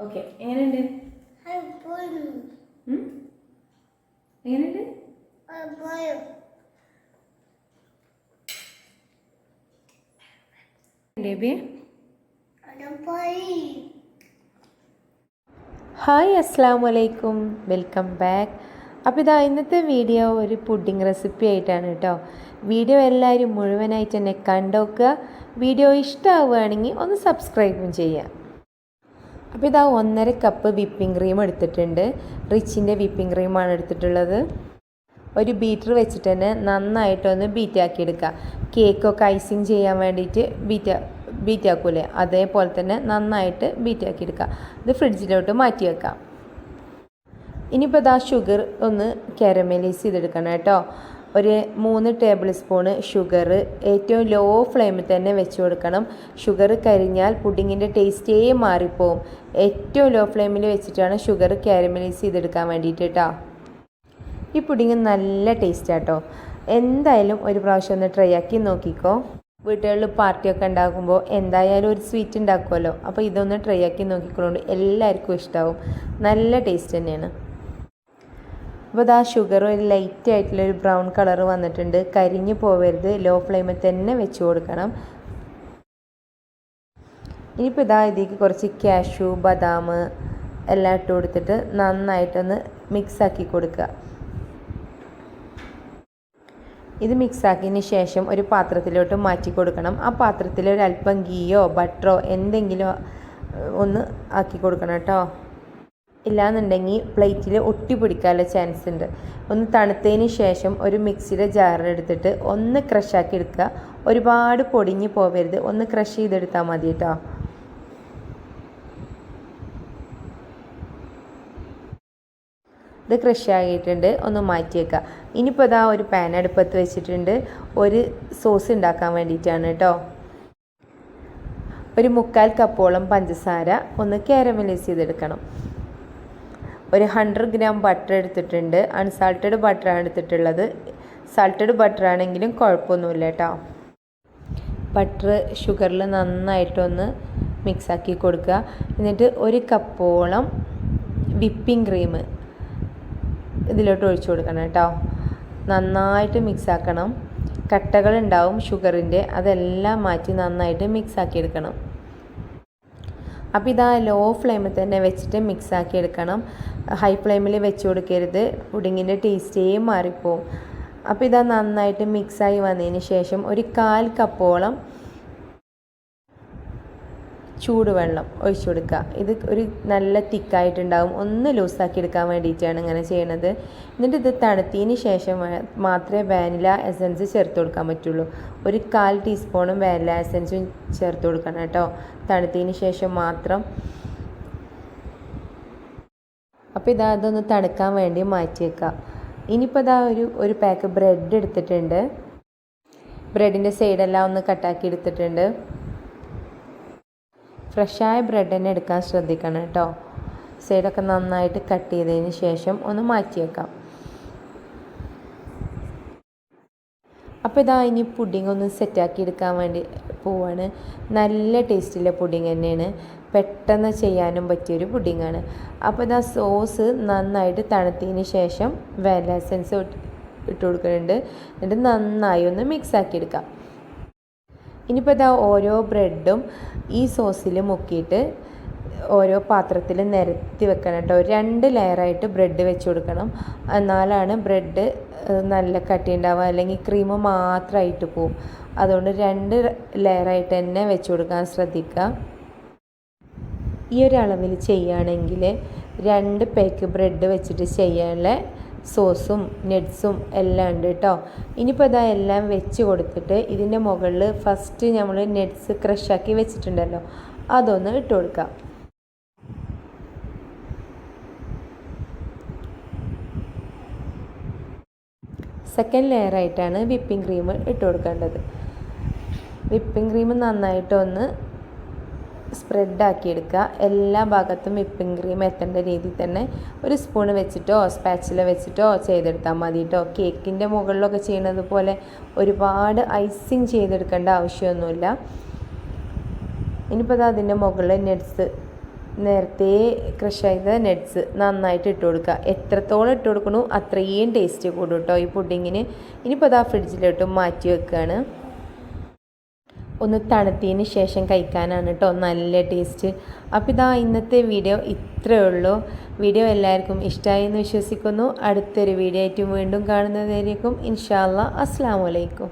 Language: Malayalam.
ഓക്കെ എങ്ങനെയുണ്ട്? ഉം? എങ്ങനെയുണ്ട്? ബേബി? ഹായ് അസ്സാം വലൈക്കും വെൽക്കം ബാക്ക്. അപ്പോൾ ഇതാ ഇന്നത്തെ വീഡിയോ ഒരു പുഡിംഗ് റെസിപ്പി ആയിട്ടാണ് കേട്ടോ. വീഡിയോ എല്ലാവരും മുഴുവനായിട്ട് തന്നെ കണ്ടോക്കുക. വീഡിയോ ഇഷ്ടമാവുകയാണെങ്കിൽ ഒന്ന് സബ്സ്ക്രൈബും ചെയ്യാം അപ്പോൾ ഇതാ ഒന്നര കപ്പ് വിപ്പിംഗ് ക്രീം എടുത്തിട്ടുണ്ട്. റിച്ചിന്റെ വിപ്പിംഗ് ക്രീമാണ് എടുത്തിട്ടുള്ളത്. ഒരു ബീറ്റർ വെച്ചിട്ട് തന്നെ നന്നായിട്ടൊന്ന് ബീറ്റാക്കി എടുക്കുക. കേക്കൊക്കെ ഐസിങ് ചെയ്യാൻ വേണ്ടിയിട്ട് ബീറ്റ ബീറ്റാക്കൂലേ അതേപോലെ തന്നെ നന്നായിട്ട് ബീറ്റാക്കി എടുക്കുക. ഇത് ഫ്രിഡ്ജിലോട്ട് മാറ്റി വെക്കാം ഇനിയിപ്പോൾ ഇതാ ഷുഗർ ഒന്ന് കാരമലൈസ് ചെയ്തെടുക്കണം കേട്ടോ. ഒരു മൂന്ന് ടേബിൾ സ്പൂണ് ഷുഗർ ഏറ്റവും ലോ ഫ്ലെയിമിൽ തന്നെ വെച്ച് കൊടുക്കണം. ഷുഗർ കരിഞ്ഞാൽ പുഡിങ്ങിന്റെ ടേസ്റ്റേ മാറിപ്പോവും. ഏറ്റവും ലോ ഫ്ലെയിമിൽ വെച്ചിട്ടാണ് ഷുഗർ കാരമലൈസ് ചെയ്തെടുക്കാൻ വേണ്ടിയിട്ട് കേട്ടോ ഈ പുഡിങ് നല്ല ടേസ്റ്റ് ആട്ടോ. എന്തായാലും ഒരു പ്രാവശ്യം ഒന്ന് ട്രൈ ആക്കി നോക്കിക്കോ. വീട്ടുകളിൽ പാർട്ടിയൊക്കെ ഉണ്ടാക്കുമ്പോൾ എന്തായാലും ഒരു സ്വീറ്റ് ഉണ്ടാക്കുമല്ലോ അപ്പോൾ ഇതൊന്ന് ട്രൈ ആക്കി നോക്കിക്കോളുണ്ട് എല്ലാവർക്കും ഇഷ്ടമാവും നല്ല ടേസ്റ്റ് തന്നെയാണ്. അപ്പോൾ ഇതാ ഷുഗർ ഒരു ലൈറ്റ് ആയിട്ടുള്ള ഒരു ബ്രൗൺ കളർ വന്നിട്ടുണ്ട്. കരിഞ്ഞു പോവരുത്. ലോ ഫ്ലെയിമിൽ തന്നെ വെച്ച് കൊടുക്കണം. ഇനിയിപ്പോൾ ഇതാ ഇതിലേക്ക് കുറച്ച് കാഷ്യൂ ബദാം എല്ലാം ഇട്ട് കൊടുത്തിട്ട് നന്നായിട്ടൊന്ന് മിക്സ് ആക്കി കൊടുക്കുക. ഇത് മിക്സാക്കിയതിന് ശേഷം ഒരു പാത്രത്തിലോട്ട് മാറ്റി കൊടുക്കണം. ആ പാത്രത്തിൽ അല്പം ഗീയോ ബട്ടറോ എന്തെങ്കിലും ഒന്ന് ആക്കി കൊടുക്കണം കേട്ടോ. ഇല്ലാന്നുണ്ടെങ്കിൽ പ്ലേറ്റിൽ ഒട്ടി പിടിക്കാനുള്ള ചാൻസ് ഉണ്ട് ഒന്ന് തണുത്തതിന് ശേഷം ഒരു മിക്സിയുടെ ജാറിലെടുത്തിട്ട് ഒന്ന് ക്രഷാക്കി എടുക്കുക. ഒരുപാട് പൊടിഞ്ഞ് പോവരുത്. ഒന്ന് ക്രഷ് ചെയ്തെടുത്താൽ മതി കേട്ടോ ഇത് ക്രഷ് ആക്കിയിട്ടുണ്ട് ഒന്ന് മാറ്റിയേക്കുക ഇനിയിപ്പോൾ ഇതാ ഒരു പാൻ അടുപ്പത്ത് വെച്ചിട്ടുണ്ട്. ഒരു സോസ് ഉണ്ടാക്കാൻ വേണ്ടിയിട്ടാണ് കേട്ടോ ഒരു മുക്കാൽ കപ്പോളം പഞ്ചസാര ഒന്ന് കാരമലൈസ് ചെയ്തെടുക്കണം. ഒരു ഹൺഡ്രഡ് ഗ്രാം ബട്ടർ എടുത്തിട്ടുണ്ട്. അൺസാൾട്ടഡ് ബട്ടറാണ് എടുത്തിട്ടുള്ളത്. സാൾട്ടഡ് ബട്ടർ ആണെങ്കിലും കുഴപ്പമൊന്നുമില്ല കേട്ടോ. ബട്ടർ ഷുഗറിൽ നന്നായിട്ടൊന്ന് മിക്സാക്കി കൊടുക്കുക. എന്നിട്ട് ഒരു കപ്പോളം വിപ്പിംഗ് ക്രീം ഇതിലോട്ട് ഒഴിച്ചു കൊടുക്കണം കേട്ടോ. നന്നായിട്ട് മിക്സാക്കണം കട്ടകളുണ്ടാവും ഷുഗറിന്റെ അതെല്ലാം മാറ്റി നന്നായിട്ട് മിക്സ് ആക്കി എടുക്കണം. അപ്പോൾ ഇതാ ലോ ഫ്ലെയിമിൽ തന്നെ വെച്ചിട്ട് മിക്സ് ആക്കി എടുക്കണം. ഹൈ ഫ്ലെയിമിൽ വെച്ച് കൊടുക്കരുത്. പുഡിങ്ങിന്റെ ടേസ്റ്റേ മാറിപ്പോവും. അപ്പോൾ ഇതാ നന്നായിട്ട് മിക്സായി വന്നതിന് ശേഷം ഒരു കാൽ കപ്പോളം ചൂടുവെള്ളം ഒഴിച്ചു കൊടുക്കുക ഇത് ഒരു നല്ല തിക്കായിട്ടുണ്ടാവും. ഒന്ന് ലൂസാക്കി എടുക്കാൻ വേണ്ടിയിട്ടാണ് ഇങ്ങനെ ചെയ്യണത്. എന്നിട്ട് ഇത് തണുത്തതിന് ശേഷം മാത്രമേ വാനില എസൻസ് ചേർത്ത് കൊടുക്കാൻ പറ്റുള്ളൂ. ഒരു കാൽ ടീസ്പൂണും വാനില എസൻസും ചേർത്ത് കൊടുക്കണം കേട്ടോ. തണുത്തതിന് ശേഷം മാത്രം. അപ്പോൾ ഇതാ അതൊന്ന് തണുക്കാൻ വേണ്ടി മാറ്റി വെക്കുക. ഇനിയിപ്പോൾ ഇതാ ഒരു ഒരു പാക്ക് ബ്രെഡ് എടുത്തിട്ടുണ്ട്. ബ്രെഡിന്റെ സൈഡെല്ലാം ഒന്ന് കട്ടാക്കി എടുത്തിട്ടുണ്ട്. ഫ്രഷായ ബ്രെഡ് തന്നെ എടുക്കാൻ ശ്രദ്ധിക്കണം കേട്ടോ. സൈഡൊക്കെ നന്നായിട്ട് കട്ട് ചെയ്തതിന് ശേഷം ഒന്ന് മാറ്റി വെക്കാം അപ്പോൾ ഇതാ ഇനി പുഡിംഗ് ഒന്ന് സെറ്റാക്കി എടുക്കാൻ വേണ്ടി പോവാണ്. നല്ല ടേസ്റ്റിലെ പുഡിംഗ് തന്നെയാണ്. പെട്ടെന്ന് ചെയ്യാനും പറ്റിയൊരു പുഡിങ്ങാണ് അപ്പോൾ ഇതാ സോസ് നന്നായിട്ട് തണുത്തതിന് ശേഷം വാനില ഇട്ട് കൊടുക്കുന്നുണ്ട്. എന്നിട്ട് നന്നായി ഒന്ന് മിക്സ് ആക്കി എടുക്കാം. ഇനിയിപ്പോൾ ഇതാ ഓരോ ബ്രെഡും ഈ സോസിൽ മുക്കിയിട്ട് ഓരോ പാത്രത്തിൽ നിരത്തി വെക്കണം കേട്ടോ. രണ്ട് ലെയറായിട്ട് ബ്രെഡ് വെച്ച് കൊടുക്കണം. എന്നാലാണ് ബ്രെഡ് നല്ല കട്ടി ഉണ്ടാവുക അല്ലെങ്കിൽ ക്രീം മാത്രമായിട്ട് പോവും. അതുകൊണ്ട് രണ്ട് ലെയറായിട്ട് തന്നെ വെച്ച് കൊടുക്കാൻ ശ്രദ്ധിക്കുക. ഈ ഒരു അളവിൽ ചെയ്യുകയാണെങ്കിൽ രണ്ട് പേക്ക് ബ്രെഡ് വെച്ചിട്ട് ചെയ്യാനുള്ള സോസും നട്ട്സും എല്ലാം ഉണ്ട് കേട്ടോ. ഇനിയിപ്പോൾ ഇതാ എല്ലാം വെച്ച് കൊടുത്തിട്ട് ഇതിന്റെ മുകളിൽ ഫസ്റ്റ് നമ്മൾ നട്ട്സ് ക്രഷാക്കി വെച്ചിട്ടുണ്ടല്ലോ അതൊന്ന് ഇട്ട് കൊടുക്കാം. സെക്കൻഡ് ലെയറായിട്ടാണ് വിപ്പിംഗ് ക്രീം ഇട്ട് കൊടുക്കേണ്ടത്. വിപ്പിംഗ് ക്രീം നന്നായിട്ടൊന്ന് സ്പ്രെഡാക്കി എടുക്കുക എല്ലാ ഭാഗത്തും വിപ്പിംഗ് ക്രീം എത്തേണ്ട രീതിയിൽ തന്നെ ഒരു സ്പൂൺ വെച്ചിട്ടോ സ്പാച്ചില വെച്ചിട്ടോ ചെയ്തെടുത്താൽ മതി കേട്ടോ കേക്കിന്റെ മുകളിലൊക്കെ ചെയ്യുന്നത് പോലെ ഒരുപാട് ഐസിങ് ചെയ്തെടുക്കേണ്ട ആവശ്യമൊന്നുമില്ല. ഇനിയിപ്പോൾ അത് അതിന്റെ മുകളിൽ നെഡ്സ് നേരത്തെ ക്രഷ് ചെയ്ത നട്ട്സ് നന്നായിട്ട് ഇട്ട് കൊടുക്കുക. എത്രത്തോളം ഇട്ട് കൊടുക്കണോ അത്രയും ടേസ്റ്റ് കൂടും കേട്ടോ ഈ പുഡിങ്ങിന്. ഇനിയിപ്പോൾ അത് ആ ഫ്രിഡ്ജിലോട്ട് മാറ്റി വെക്കുകയാണ്. ഒന്ന് തണുത്തതിന് ശേഷം കഴിക്കാനാണ് കേട്ടോ നല്ല ടേസ്റ്റ്. അപ്പോൾ ഇതാ ഇന്നത്തെ വീഡിയോ ഇത്രയേ ഉള്ളൂ. വീഡിയോ എല്ലാവർക്കും ഇഷ്ടമായി എന്ന് വിശ്വസിക്കുന്നു. അടുത്തൊരു വീഡിയോ ആയിട്ട് വീണ്ടും കാണുന്നതായിരിക്കും ഇൻഷാല്ല അസ്സാം വലൈക്കും